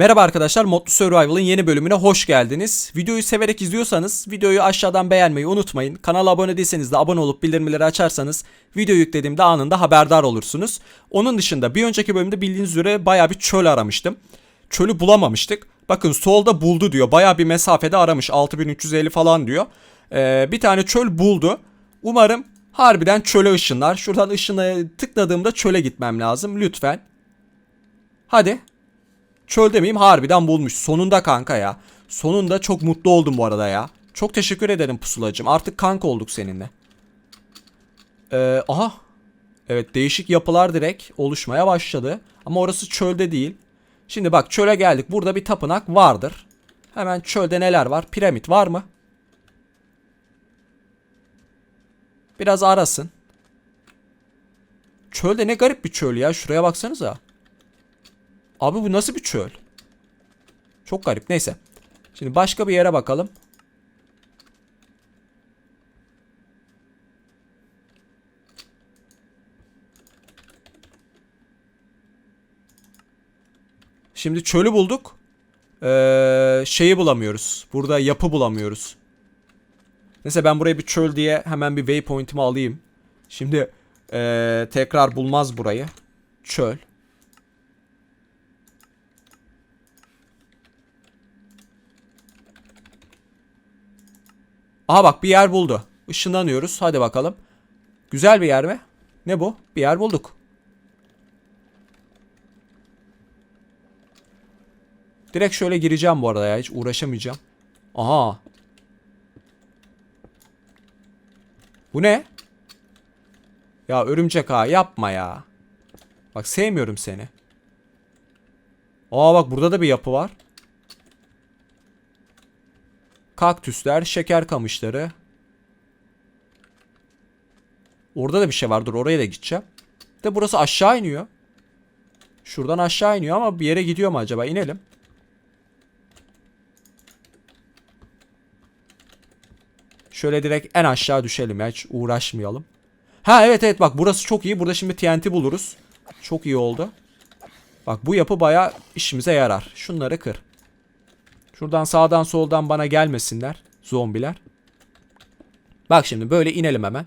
Merhaba arkadaşlar, Modlu Survival'ın yeni bölümüne hoş geldiniz. Videoyu severek izliyorsanız videoyu aşağıdan beğenmeyi unutmayın. Kanala abone değilseniz de abone olup bildirimleri açarsanız video yüklediğimde anında haberdar olursunuz. Onun dışında bir önceki bölümde bildiğiniz üzere baya bir çöl aramıştım. Çölü bulamamıştık. Bakın solda buldu diyor. Baya bir mesafede aramış. 6350 falan diyor. Ee, bir tane çöl buldu. Umarım harbiden çöle ışınlar. Şuradan ışına tıkladığımda çöle gitmem lazım. Lütfen. Hadi. Çöl demeyeyim harbiden bulmuş. Sonunda kanka ya. Sonunda çok mutlu oldum bu arada ya. Çok teşekkür ederim pusulacım. Artık kanka olduk seninle. Ee, aha. Evet değişik yapılar direkt oluşmaya başladı. Ama orası çölde değil. Şimdi bak çöle geldik. Burada bir tapınak vardır. Hemen çölde neler var? Piramit var mı? Biraz arasın. Çölde ne garip bir çöl ya. Şuraya baksanıza. Abi bu nasıl bir çöl? Çok garip. Neyse. Şimdi başka bir yere bakalım. Şimdi çölü bulduk. Ee, şeyi bulamıyoruz. Burada yapı bulamıyoruz. Neyse ben buraya bir çöl diye hemen bir waypoint'imi alayım. Şimdi ee, tekrar bulmaz burayı. Çöl. Aha bak bir yer buldu. Işınlanıyoruz. Hadi bakalım. Güzel bir yer mi? Ne bu? Bir yer bulduk. Direkt şöyle gireceğim bu arada ya. Hiç uğraşamayacağım. Aha. Bu ne? Ya örümcek ha yapma ya. Bak sevmiyorum seni. Aa bak burada da bir yapı var. Kaktüsler, şeker kamışları. Orada da bir şey var. Dur oraya da gideceğim. De burası aşağı iniyor. Şuradan aşağı iniyor ama bir yere gidiyor mu acaba? İnelim. Şöyle direkt en aşağı düşelim ya. Hiç uğraşmayalım. Ha evet evet bak burası çok iyi. Burada şimdi TNT buluruz. Çok iyi oldu. Bak bu yapı baya işimize yarar. Şunları kır. Şuradan sağdan soldan bana gelmesinler. Zombiler. Bak şimdi böyle inelim hemen.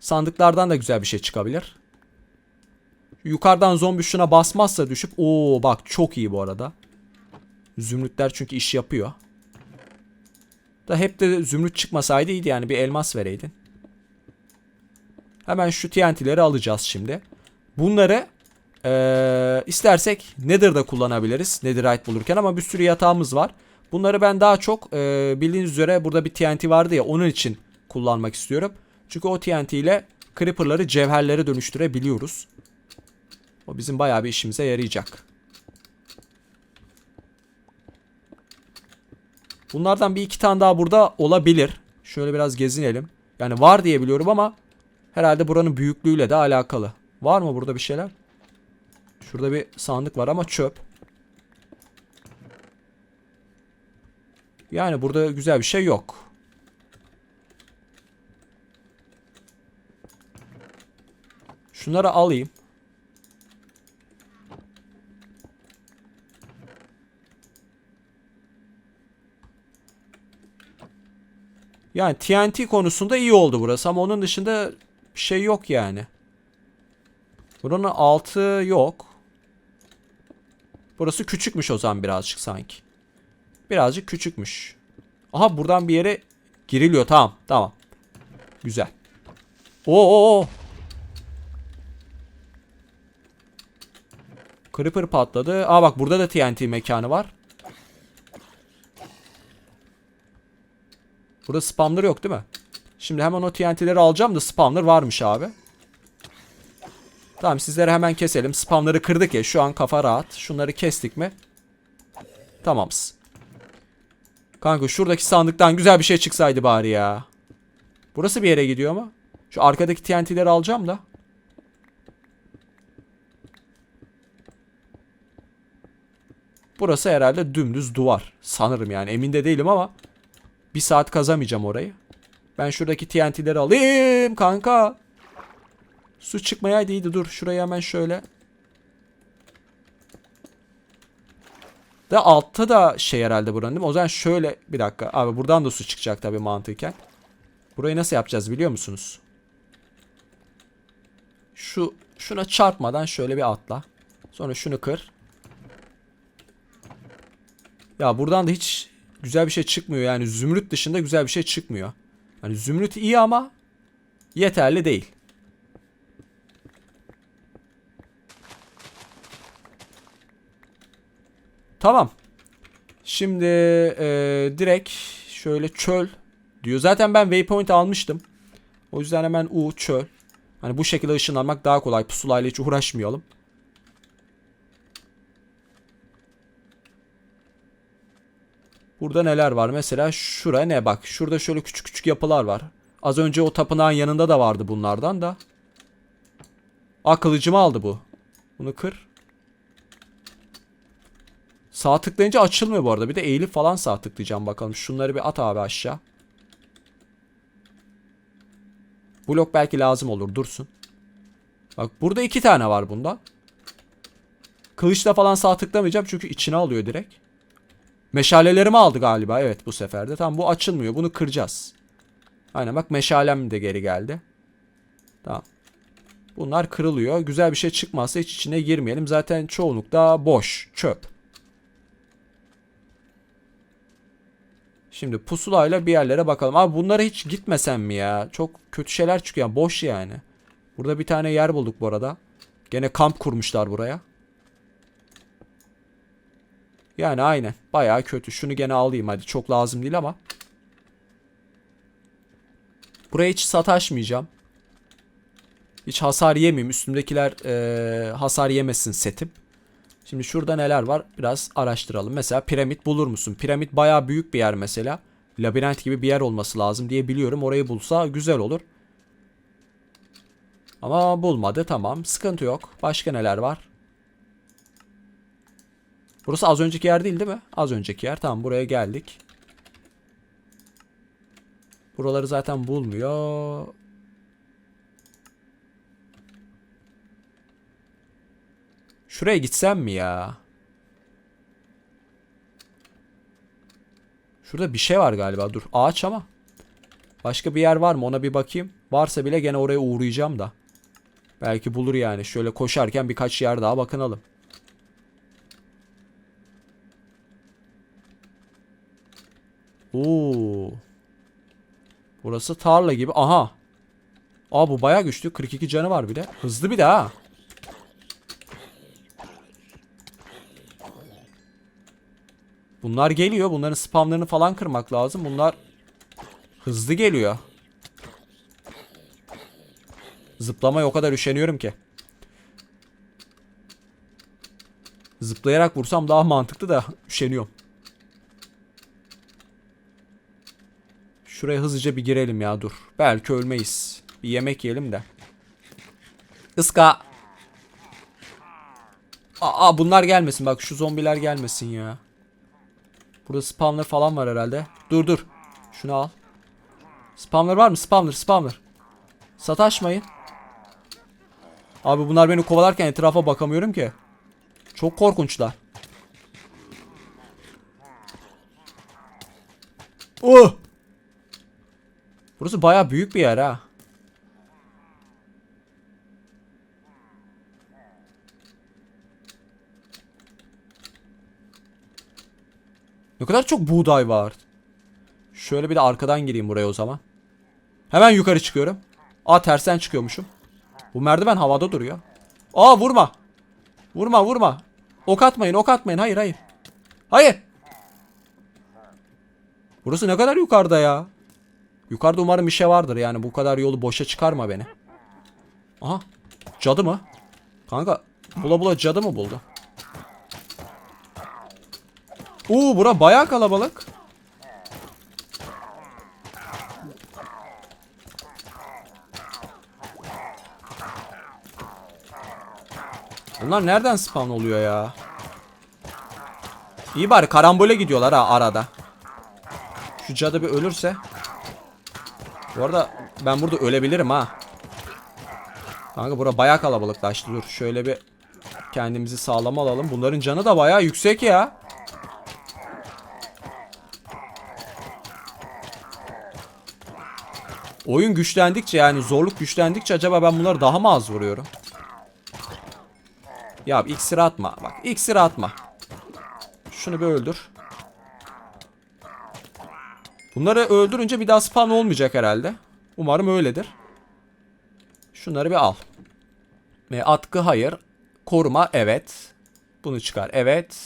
Sandıklardan da güzel bir şey çıkabilir. Yukarıdan zombi şuna basmazsa düşüp Oo bak çok iyi bu arada. Zümrütler çünkü iş yapıyor. Da hep de zümrüt çıkmasaydı iyiydi yani bir elmas vereydin. Hemen şu TNT'leri alacağız şimdi. Bunları ee, istersek Nether'da kullanabiliriz. Netherite bulurken ama bir sürü yatağımız var. Bunları ben daha çok e, bildiğiniz üzere burada bir TNT vardı ya onun için kullanmak istiyorum. Çünkü o TNT ile Creeper'ları cevherlere dönüştürebiliyoruz. O bizim bayağı bir işimize yarayacak. Bunlardan bir iki tane daha burada olabilir. Şöyle biraz gezinelim. Yani var diye biliyorum ama herhalde buranın büyüklüğüyle de alakalı. Var mı burada bir şeyler? Şurada bir sandık var ama çöp. Yani burada güzel bir şey yok. Şunları alayım. Yani TNT konusunda iyi oldu burası ama onun dışında bir şey yok yani. Buranın altı yok. Burası küçükmüş o zaman birazcık sanki. Birazcık küçükmüş. Aha buradan bir yere giriliyor. Tamam tamam. Güzel. Oo, oo. Creeper patladı. Aa bak burada da TNT mekanı var. Burada spawner yok değil mi? Şimdi hemen o TNT'leri alacağım da spawner varmış abi. Tamam sizleri hemen keselim. Spamları kırdık ya şu an kafa rahat. Şunları kestik mi? Tamamız. Kanka şuradaki sandıktan güzel bir şey çıksaydı bari ya. Burası bir yere gidiyor ama. Şu arkadaki TNT'leri alacağım da. Burası herhalde dümdüz duvar. Sanırım yani emin de değilim ama. Bir saat kazamayacağım orayı. Ben şuradaki TNT'leri alayım kanka. Su çıkmayaydı dur. Şurayı hemen şöyle. Da altta da şey herhalde buranın değil mi? O zaman şöyle bir dakika. Abi buradan da su çıkacak tabii mantıken. Burayı nasıl yapacağız biliyor musunuz? Şu şuna çarpmadan şöyle bir atla. Sonra şunu kır. Ya buradan da hiç güzel bir şey çıkmıyor. Yani zümrüt dışında güzel bir şey çıkmıyor. Hani zümrüt iyi ama yeterli değil. Tamam. Şimdi e, direkt şöyle çöl diyor. Zaten ben waypoint almıştım. O yüzden hemen U çöl. Hani bu şekilde ışınlanmak daha kolay. Pusulayla hiç uğraşmayalım. Burada neler var? Mesela şuraya ne bak. Şurada şöyle küçük küçük yapılar var. Az önce o tapınağın yanında da vardı bunlardan da. Aa aldı bu. Bunu kır. Sağ tıklayınca açılmıyor bu arada. Bir de eğilip falan sağ tıklayacağım bakalım. Şunları bir at abi aşağı. Blok belki lazım olur. Dursun. Bak burada iki tane var bunda. Kılıçla falan sağ tıklamayacağım çünkü içine alıyor direkt. Meşalelerimi aldı galiba. Evet bu seferde. Tamam bu açılmıyor. Bunu kıracağız. Aynen bak meşalem de geri geldi. Tamam. Bunlar kırılıyor. Güzel bir şey çıkmazsa hiç içine girmeyelim. Zaten çoğunlukla boş. Çöp. Şimdi pusulayla bir yerlere bakalım. Abi bunlara hiç gitmesem mi ya? Çok kötü şeyler çıkıyor. Boş yani. Burada bir tane yer bulduk bu arada. Gene kamp kurmuşlar buraya. Yani aynen. Bayağı kötü. Şunu gene alayım hadi. Çok lazım değil ama. Buraya hiç sataşmayacağım. Hiç hasar yemeyeyim. Üstümdekiler eee, hasar yemesin setim. Şimdi şurada neler var? Biraz araştıralım. Mesela piramit bulur musun? Piramit bayağı büyük bir yer mesela. Labirent gibi bir yer olması lazım diye biliyorum. Orayı bulsa güzel olur. Ama bulmadı. Tamam. Sıkıntı yok. Başka neler var? Burası az önceki yer değil değil mi? Az önceki yer. Tamam buraya geldik. Buraları zaten bulmuyor. Şuraya gitsem mi ya? Şurada bir şey var galiba. Dur. Ağaç ama. Başka bir yer var mı? Ona bir bakayım. Varsa bile gene oraya uğrayacağım da. Belki bulur yani. Şöyle koşarken birkaç yer daha bakınalım. Oo. Burası tarla gibi. Aha. Aa bu bayağı güçlü. 42 canı var bir de. Hızlı bir de ha. Bunlar geliyor. Bunların spamlarını falan kırmak lazım. Bunlar hızlı geliyor. Zıplamaya o kadar üşeniyorum ki. Zıplayarak vursam daha mantıklı da üşeniyorum. Şuraya hızlıca bir girelim ya dur. Belki ölmeyiz. Bir yemek yiyelim de. Iska. Aa bunlar gelmesin bak şu zombiler gelmesin ya. Burada spawner falan var herhalde. Dur dur. Şunu al. Spawner var mı? Spawner spawner. Sataşmayın. Abi bunlar beni kovalarken etrafa bakamıyorum ki. Çok korkunçlar. Oh! Burası baya büyük bir yer ha. Kadar çok buğday var. Şöyle bir de arkadan gireyim buraya o zaman. Hemen yukarı çıkıyorum. Aa tersten çıkıyormuşum. Bu merdiven havada duruyor. Aa vurma. Vurma vurma. Ok atmayın ok atmayın. Hayır hayır. Hayır. Burası ne kadar yukarıda ya. Yukarıda umarım bir şey vardır yani bu kadar yolu boşa çıkarma beni. Aha. Cadı mı? Kanka bula bula cadı mı buldu? Oo bura bayağı kalabalık. Bunlar nereden spawn oluyor ya? İyi bari karambole gidiyorlar ha arada. Şu cadı bir ölürse. Bu arada ben burada ölebilirim ha. Kanka bura bayağı kalabalıklaştı. Dur şöyle bir kendimizi sağlam alalım. Bunların canı da bayağı yüksek ya. Oyun güçlendikçe yani zorluk güçlendikçe acaba ben bunları daha mı az vuruyorum? Ya iksir atma. Bak iksir atma. Şunu bir öldür. Bunları öldürünce bir daha spawn olmayacak herhalde. Umarım öyledir. Şunları bir al. E, atkı hayır. Koruma evet. Bunu çıkar evet.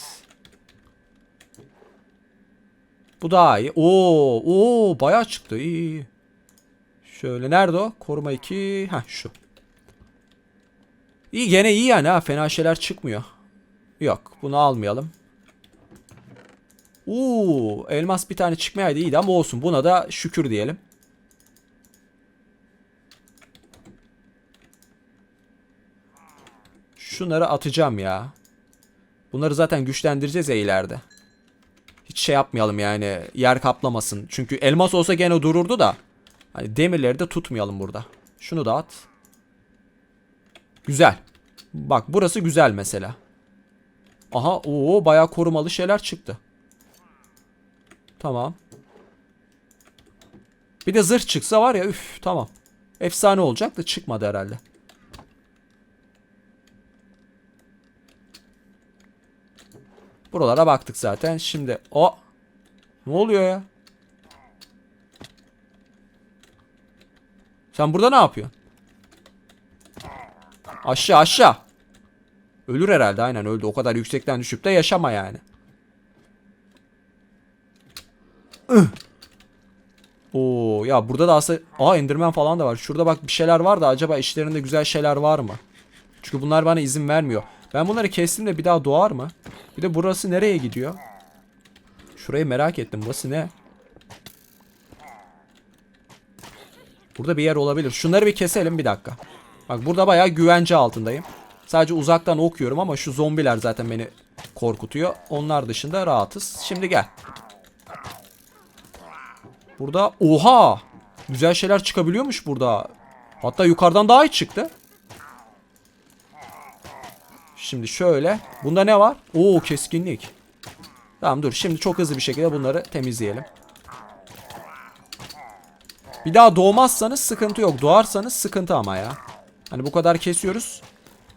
Bu daha iyi. Oo, oo bayağı çıktı. İyi, iyi. Şöyle nerede o? Koruma 2. Ha şu. İyi gene iyi yani ha. Fena şeyler çıkmıyor. Yok bunu almayalım. Uuu elmas bir tane çıkmayaydı iyiydi ama olsun. Buna da şükür diyelim. Şunları atacağım ya. Bunları zaten güçlendireceğiz ya ileride. Hiç şey yapmayalım yani yer kaplamasın. Çünkü elmas olsa gene dururdu da. Hani demirleri de tutmayalım burada. Şunu da at. Güzel. Bak burası güzel mesela. Aha o bayağı korumalı şeyler çıktı. Tamam. Bir de zırh çıksa var ya üf tamam. Efsane olacak da çıkmadı herhalde. Buralara baktık zaten. Şimdi o ne oluyor ya? Sen burada ne yapıyorsun? Aşağı aşağı. Ölür herhalde aynen öldü. O kadar yüksekten düşüp de yaşama yani. Oo ya burada da aslında aa Enderman falan da var. Şurada bak bir şeyler var da acaba işlerinde güzel şeyler var mı? Çünkü bunlar bana izin vermiyor. Ben bunları kestim de bir daha doğar mı? Bir de burası nereye gidiyor? Şurayı merak ettim. Burası ne? Burada bir yer olabilir. Şunları bir keselim bir dakika. Bak burada bayağı güvence altındayım. Sadece uzaktan okuyorum ama şu zombiler zaten beni korkutuyor. Onlar dışında rahatız. Şimdi gel. Burada oha! Güzel şeyler çıkabiliyormuş burada. Hatta yukarıdan daha iyi çıktı. Şimdi şöyle. Bunda ne var? Oo keskinlik. Tamam dur. Şimdi çok hızlı bir şekilde bunları temizleyelim. Bir daha doğmazsanız sıkıntı yok. Doğarsanız sıkıntı ama ya. Hani bu kadar kesiyoruz.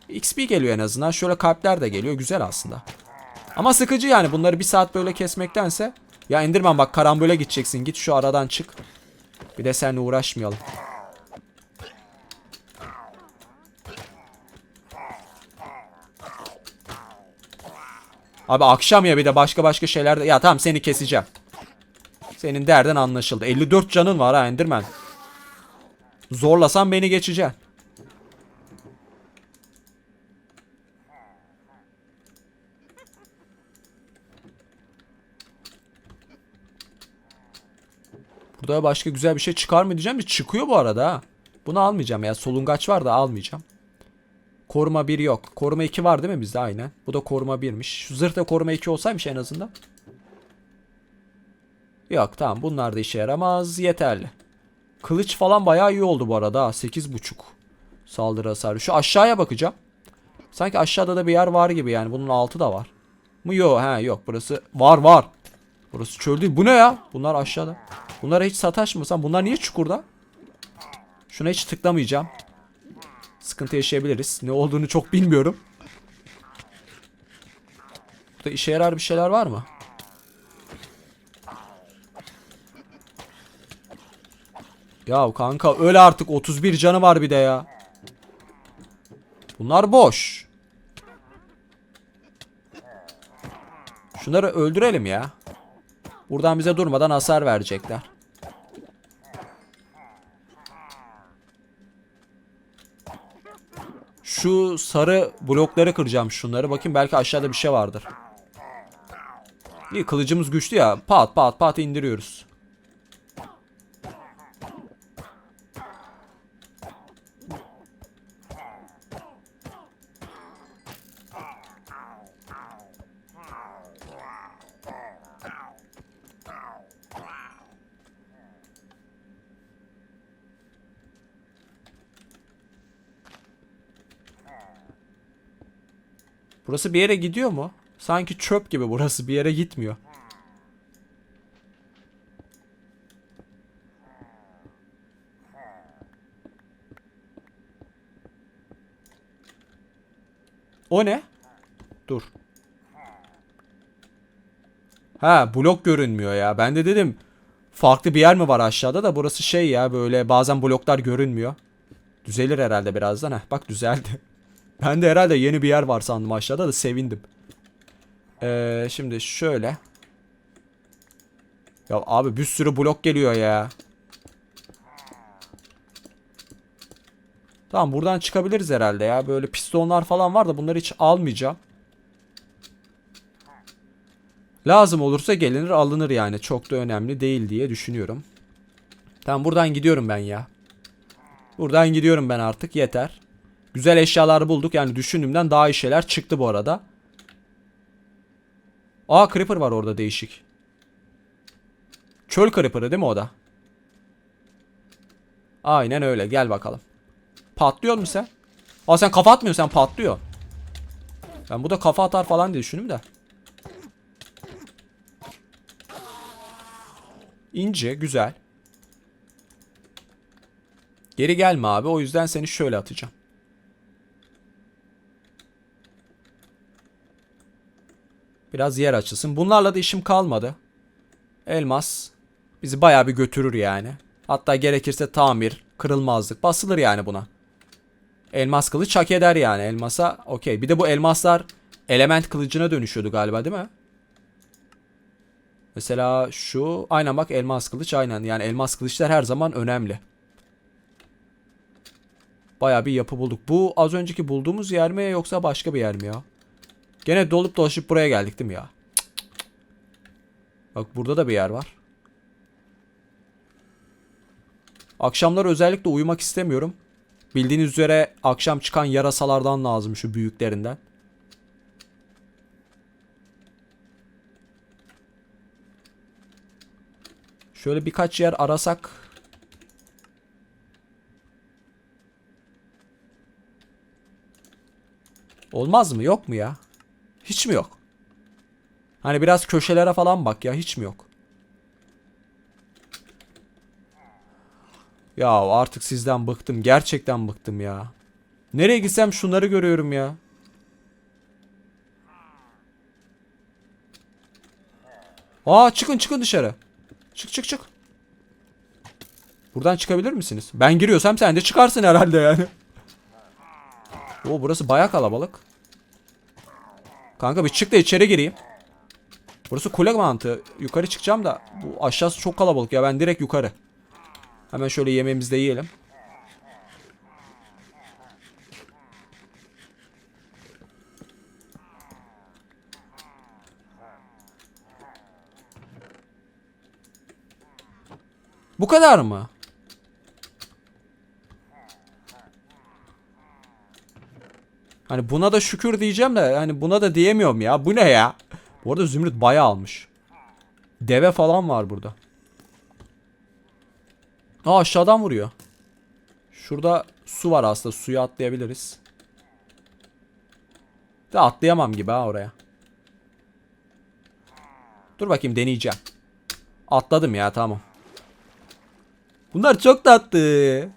XP geliyor en azından. Şöyle kalpler de geliyor. Güzel aslında. Ama sıkıcı yani. Bunları bir saat böyle kesmektense. Ya indirmem bak karambole gideceksin. Git şu aradan çık. Bir de seninle uğraşmayalım. Abi akşam ya bir de başka başka şeyler de. Ya tamam seni keseceğim. Senin derdin anlaşıldı. 54 canın var ha Enderman. Zorlasan beni geçeceksin. Burada başka güzel bir şey çıkar mı diyeceğim çıkıyor bu arada ha. Bunu almayacağım ya. Solungaç var da almayacağım. Koruma 1 yok. Koruma 2 var değil mi bizde aynen. Bu da koruma 1'miş. Şu zırh koruma 2 olsaymış en azından. Yok tamam bunlar da işe yaramaz. Yeterli. Kılıç falan bayağı iyi oldu bu arada. 8.5 saldırı hasarı. Şu aşağıya bakacağım. Sanki aşağıda da bir yer var gibi yani. Bunun altı da var. Mı yok ha yok burası var var. Burası çöl değil. Bu ne ya? Bunlar aşağıda. Bunlara hiç sataşmasam. Bunlar niye çukurda? Şuna hiç tıklamayacağım. Sıkıntı yaşayabiliriz. Ne olduğunu çok bilmiyorum. Burada işe yarar bir şeyler var mı? Ya kanka öl artık 31 canı var bir de ya. Bunlar boş. Şunları öldürelim ya. Buradan bize durmadan hasar verecekler. Şu sarı blokları kıracağım şunları. Bakayım belki aşağıda bir şey vardır. İyi kılıcımız güçlü ya. Pat pat pat indiriyoruz. Burası bir yere gidiyor mu? Sanki çöp gibi burası bir yere gitmiyor. O ne? Dur. Ha blok görünmüyor ya. Ben de dedim farklı bir yer mi var aşağıda da burası şey ya böyle bazen bloklar görünmüyor. Düzelir herhalde birazdan. Heh, bak düzeldi. Ben de herhalde yeni bir yer var sandım aşağıda da sevindim. Ee, şimdi şöyle. Ya abi bir sürü blok geliyor ya. Tamam buradan çıkabiliriz herhalde ya. Böyle pistonlar falan var da bunları hiç almayacağım. Lazım olursa gelinir alınır yani. Çok da önemli değil diye düşünüyorum. Tamam buradan gidiyorum ben ya. Buradan gidiyorum ben artık yeter. Güzel eşyalar bulduk yani düşündüğümden daha iyi şeyler çıktı bu arada. Aa creeper var orada değişik. Çöl creeper'ı değil mi o da? Aynen öyle gel bakalım. Patlıyor mu sen? Aa sen kafa atmıyorsun sen patlıyor. Ben bu da kafa atar falan diye düşündüm de. İnce güzel. Geri gelme abi o yüzden seni şöyle atacağım. Biraz yer açılsın. Bunlarla da işim kalmadı. Elmas bizi bayağı bir götürür yani. Hatta gerekirse tamir, kırılmazlık basılır yani buna. Elmas kılıç hak eder yani elmasa okey. Bir de bu elmaslar element kılıcına dönüşüyordu galiba değil mi? Mesela şu aynen bak elmas kılıç aynen yani elmas kılıçlar her zaman önemli. Bayağı bir yapı bulduk. Bu az önceki bulduğumuz yer mi yoksa başka bir yer mi ya? Gene dolup dolaşıp buraya geldik değil mi ya? Bak burada da bir yer var. Akşamlar özellikle uyumak istemiyorum. Bildiğiniz üzere akşam çıkan yarasalardan lazım şu büyüklerinden. Şöyle birkaç yer arasak. Olmaz mı? Yok mu ya? Hiç mi yok? Hani biraz köşelere falan bak ya. Hiç mi yok? Ya artık sizden bıktım. Gerçekten bıktım ya. Nereye gitsem şunları görüyorum ya. Aa çıkın çıkın dışarı. Çık çık çık. Buradan çıkabilir misiniz? Ben giriyorsam sen de çıkarsın herhalde yani. Oo burası baya kalabalık. Kanka bir çık da içeri gireyim. Burası kule mantığı. Yukarı çıkacağım da bu aşağısı çok kalabalık ya ben direkt yukarı. Hemen şöyle yemeğimizi de yiyelim. Bu kadar mı? Hani buna da şükür diyeceğim de hani buna da diyemiyorum ya. Bu ne ya? Bu arada Zümrüt bayağı almış. Deve falan var burada. Aa aşağıdan vuruyor. Şurada su var aslında. Suya atlayabiliriz. De atlayamam gibi ha oraya. Dur bakayım deneyeceğim. Atladım ya tamam. Bunlar çok tatlı.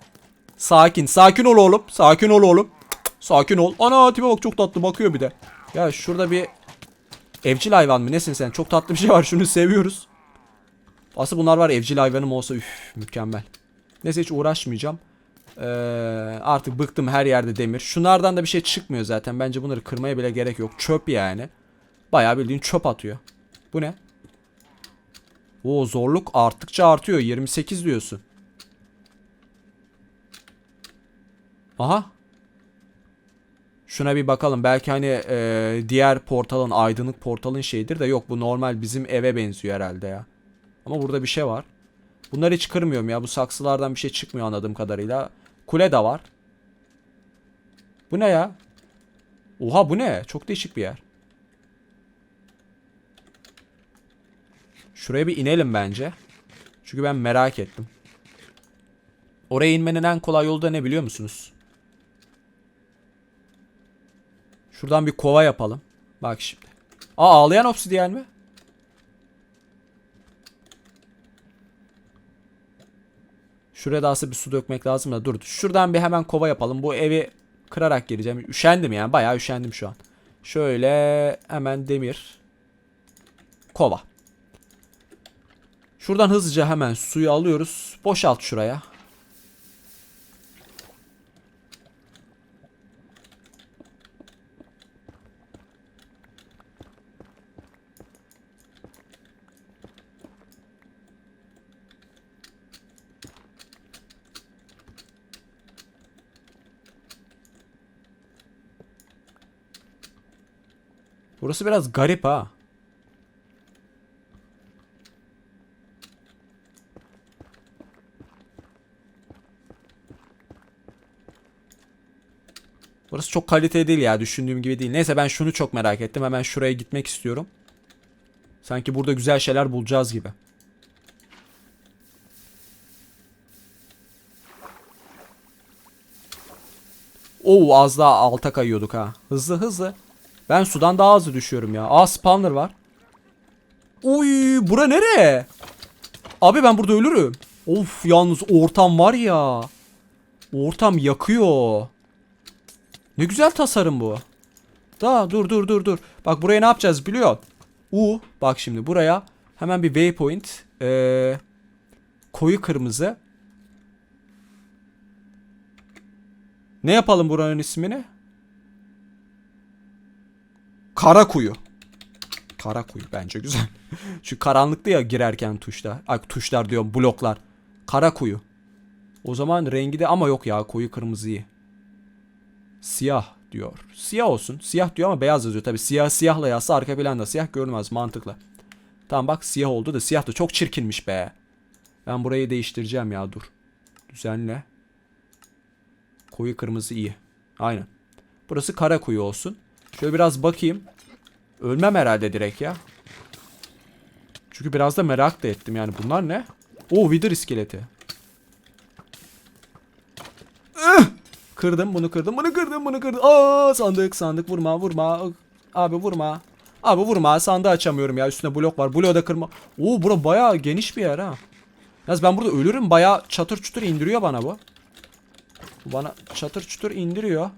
Sakin. Sakin ol oğlum. Sakin ol oğlum. Sakin ol. Ana tipe bak çok tatlı bakıyor bir de. Ya şurada bir evcil hayvan mı nesin sen? Çok tatlı bir şey var. Şunu seviyoruz. Aslında bunlar var evcil hayvanım olsa üf mükemmel. Neyse hiç uğraşmayacağım. Ee, artık bıktım her yerde demir. Şunlardan da bir şey çıkmıyor zaten. Bence bunları kırmaya bile gerek yok. Çöp yani. Bayağı bildiğin çöp atıyor. Bu ne? O zorluk arttıkça artıyor. 28 diyorsun. Aha. Şuna bir bakalım. Belki hani e, diğer portalın, aydınlık portalın şeyidir de yok bu normal bizim eve benziyor herhalde ya. Ama burada bir şey var. Bunları hiç kırmıyorum ya. Bu saksılardan bir şey çıkmıyor anladığım kadarıyla. Kule de var. Bu ne ya? Oha bu ne? Çok değişik bir yer. Şuraya bir inelim bence. Çünkü ben merak ettim. Oraya inmenin en kolay yolu da ne biliyor musunuz? Şuradan bir kova yapalım. Bak şimdi. Aa ağlayan obsidiyen mi? Şuraya da bir su dökmek lazım da dur. Şuradan bir hemen kova yapalım. Bu evi kırarak gireceğim. Üşendim yani. Bayağı üşendim şu an. Şöyle hemen demir. Kova. Şuradan hızlıca hemen suyu alıyoruz. Boşalt şuraya. Burası biraz garip ha. Burası çok kaliteli değil ya düşündüğüm gibi değil. Neyse ben şunu çok merak ettim. Hemen şuraya gitmek istiyorum. Sanki burada güzel şeyler bulacağız gibi. Oo az daha alta kayıyorduk ha. Hızlı hızlı. Ben sudan daha hızlı düşüyorum ya. Aa spawner var. Uy bura nere? Abi ben burada ölürüm. Of yalnız ortam var ya. Ortam yakıyor. Ne güzel tasarım bu. Daha dur dur dur dur. Bak buraya ne yapacağız biliyor? U bak şimdi buraya hemen bir waypoint. Ee, koyu kırmızı. Ne yapalım buranın ismini? Kara kuyu. Kara kuyu bence güzel. Şu karanlıktı ya girerken tuşlar. Ay tuşlar diyorum bloklar. Kara kuyu. O zaman rengi de ama yok ya koyu kırmızıyı. Siyah diyor. Siyah olsun. Siyah diyor ama beyaz yazıyor. Tabi siyah siyahla yazsa arka planda siyah görünmez mantıklı. Tamam bak siyah oldu da siyah da çok çirkinmiş be. Ben burayı değiştireceğim ya dur. Düzenle. Koyu kırmızı iyi. Aynen. Burası kara kuyu olsun. Şöyle biraz bakayım. Ölmem herhalde direkt ya. Çünkü biraz da merak da ettim yani bunlar ne? Oo Wither iskeleti. Kırdım bunu kırdım bunu kırdım bunu kırdım. Aa sandık sandık vurma vurma. Abi vurma. Abi vurma sandığı açamıyorum ya üstünde blok var. Bloğu da kırma. Oo bura bayağı geniş bir yer ha. Yalnız ben burada ölürüm bayağı çatır çutur indiriyor bana. Bu bana çatır çutur indiriyor.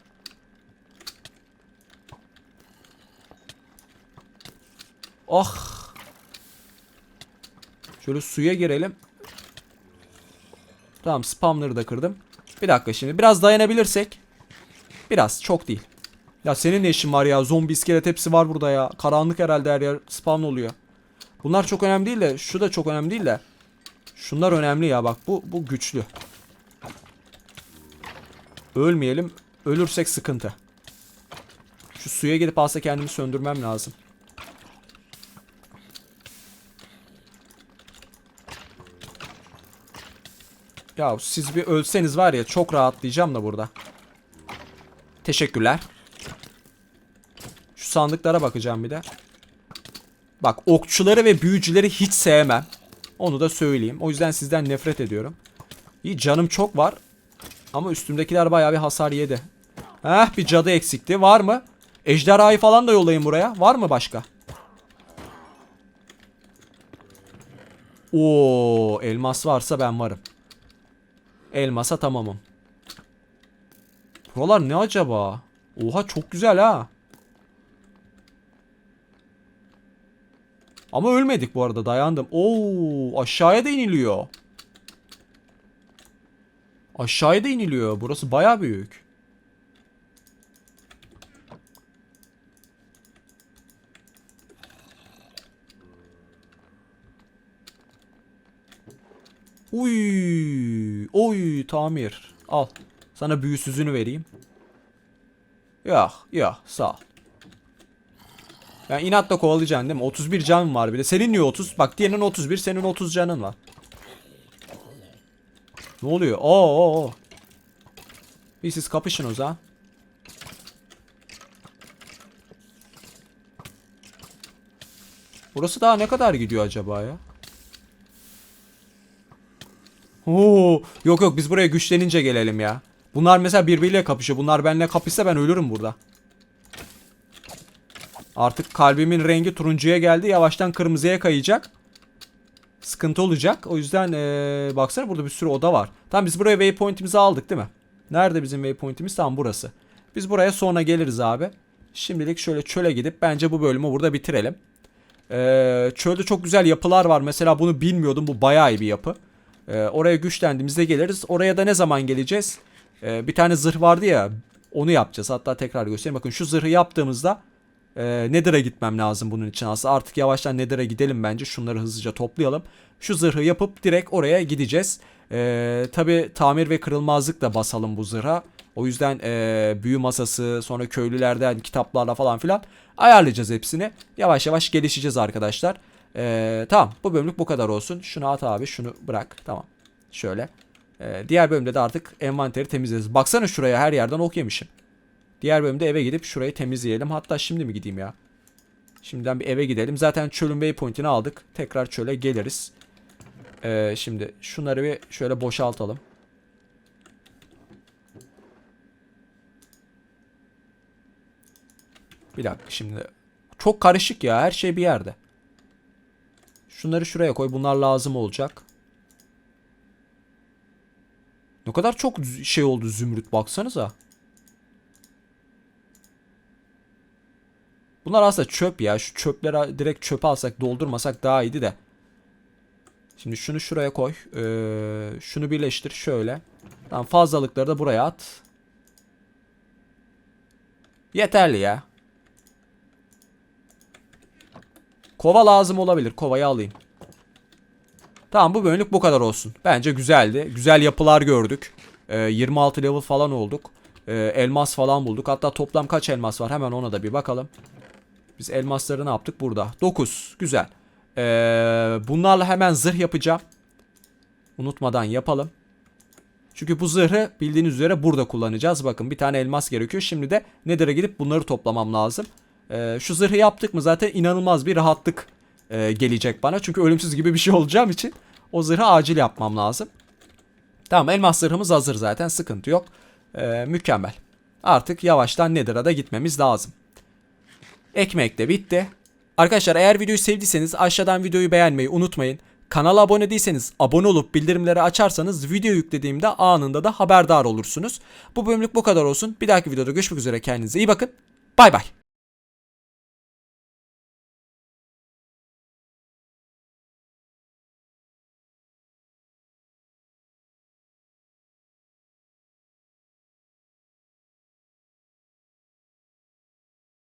Oh. Şöyle suya girelim. Tamam spamları da kırdım. Bir dakika şimdi biraz dayanabilirsek. Biraz çok değil. Ya senin ne işin var ya zombi iskelet hepsi var burada ya. Karanlık herhalde her yer spawn oluyor. Bunlar çok önemli değil de şu da çok önemli değil de. Şunlar önemli ya bak bu bu güçlü. Ölmeyelim. Ölürsek sıkıntı. Şu suya gidip alsa kendimi söndürmem lazım. Ya siz bir ölseniz var ya çok rahatlayacağım da burada. Teşekkürler. Şu sandıklara bakacağım bir de. Bak okçuları ve büyücüleri hiç sevmem. Onu da söyleyeyim. O yüzden sizden nefret ediyorum. İyi canım çok var. Ama üstümdekiler bayağı bir hasar yedi. Heh bir cadı eksikti. Var mı? Ejderhayı falan da yollayın buraya. Var mı başka? Oo, elmas varsa ben varım. Elmasa tamamım. Buralar ne acaba? Oha çok güzel ha. Ama ölmedik bu arada dayandım. Oo aşağıya da iniliyor. Aşağıya da iniliyor. Burası baya büyük. Uy, oy tamir. Al. Sana büyüsüzünü vereyim. Yok, yok sağ ol. Yani inatla kovalayacaksın değil mi? 31 can var bir de. Senin niye 30? Bak diğerinin 31, senin 30 canın var. Ne oluyor? Oo, oo, oo. Bir siz kapışın o zaman. Burası daha ne kadar gidiyor acaba ya? Oo, yok yok biz buraya güçlenince gelelim ya. Bunlar mesela birbiriyle kapışıyor. Bunlar benimle kapışsa ben ölürüm burada. Artık kalbimin rengi turuncuya geldi. Yavaştan kırmızıya kayacak. Sıkıntı olacak. O yüzden ee, baksana burada bir sürü oda var. Tamam biz buraya waypoint'imizi aldık değil mi? Nerede bizim waypoint'imiz? Tamam burası. Biz buraya sonra geliriz abi. Şimdilik şöyle çöle gidip bence bu bölümü burada bitirelim. Ee, çölde çok güzel yapılar var. Mesela bunu bilmiyordum. Bu bayağı iyi bir yapı. Ee, oraya güçlendiğimizde geliriz. Oraya da ne zaman geleceğiz? Ee, bir tane zırh vardı ya. Onu yapacağız. Hatta tekrar göstereyim. Bakın şu zırhı yaptığımızda e, Nether'a gitmem lazım bunun için aslında. Artık yavaştan Nether'a gidelim bence. Şunları hızlıca toplayalım. Şu zırhı yapıp direkt oraya gideceğiz. Ee, Tabi tamir ve kırılmazlık da basalım bu zırha. O yüzden e, büyü masası sonra köylülerden kitaplarla falan filan ayarlayacağız hepsini. Yavaş yavaş gelişeceğiz arkadaşlar. Ee, tamam bu bölümlük bu kadar olsun. Şunu at abi şunu bırak. Tamam. Şöyle. Ee, diğer bölümde de artık envanteri temizleriz. Baksana şuraya her yerden ok yemişim. Diğer bölümde eve gidip şurayı temizleyelim. Hatta şimdi mi gideyim ya? Şimdiden bir eve gidelim. Zaten çölün waypoint'ini aldık. Tekrar çöle geliriz. Ee, şimdi şunları bir şöyle boşaltalım. Bir dakika şimdi. Çok karışık ya. Her şey bir yerde. Şunları şuraya koy. Bunlar lazım olacak. Ne kadar çok şey oldu zümrüt baksanıza. Bunlar aslında çöp ya. Şu çöpleri direkt çöpe alsak doldurmasak daha iyiydi de. Şimdi şunu şuraya koy. Ee, şunu birleştir şöyle. Tamam fazlalıkları da buraya at. Yeterli ya. Kova lazım olabilir. Kovayı alayım. Tamam bu bölümlük bu kadar olsun. Bence güzeldi. Güzel yapılar gördük. Ee, 26 level falan olduk. Ee, elmas falan bulduk. Hatta toplam kaç elmas var hemen ona da bir bakalım. Biz elmasları ne yaptık burada? 9. Güzel. Ee, bunlarla hemen zırh yapacağım. Unutmadan yapalım. Çünkü bu zırhı bildiğiniz üzere burada kullanacağız. Bakın bir tane elmas gerekiyor. Şimdi de Nether'a gidip bunları toplamam lazım. Ee, şu zırhı yaptık mı zaten inanılmaz bir rahatlık e, gelecek bana. Çünkü ölümsüz gibi bir şey olacağım için o zırhı acil yapmam lazım. Tamam elmas zırhımız hazır zaten sıkıntı yok. Ee, mükemmel. Artık yavaştan Nether'a da gitmemiz lazım. Ekmek de bitti. Arkadaşlar eğer videoyu sevdiyseniz aşağıdan videoyu beğenmeyi unutmayın. Kanala abone değilseniz abone olup bildirimleri açarsanız video yüklediğimde anında da haberdar olursunuz. Bu bölümlük bu kadar olsun. Bir dahaki videoda görüşmek üzere kendinize iyi bakın. Bay bay.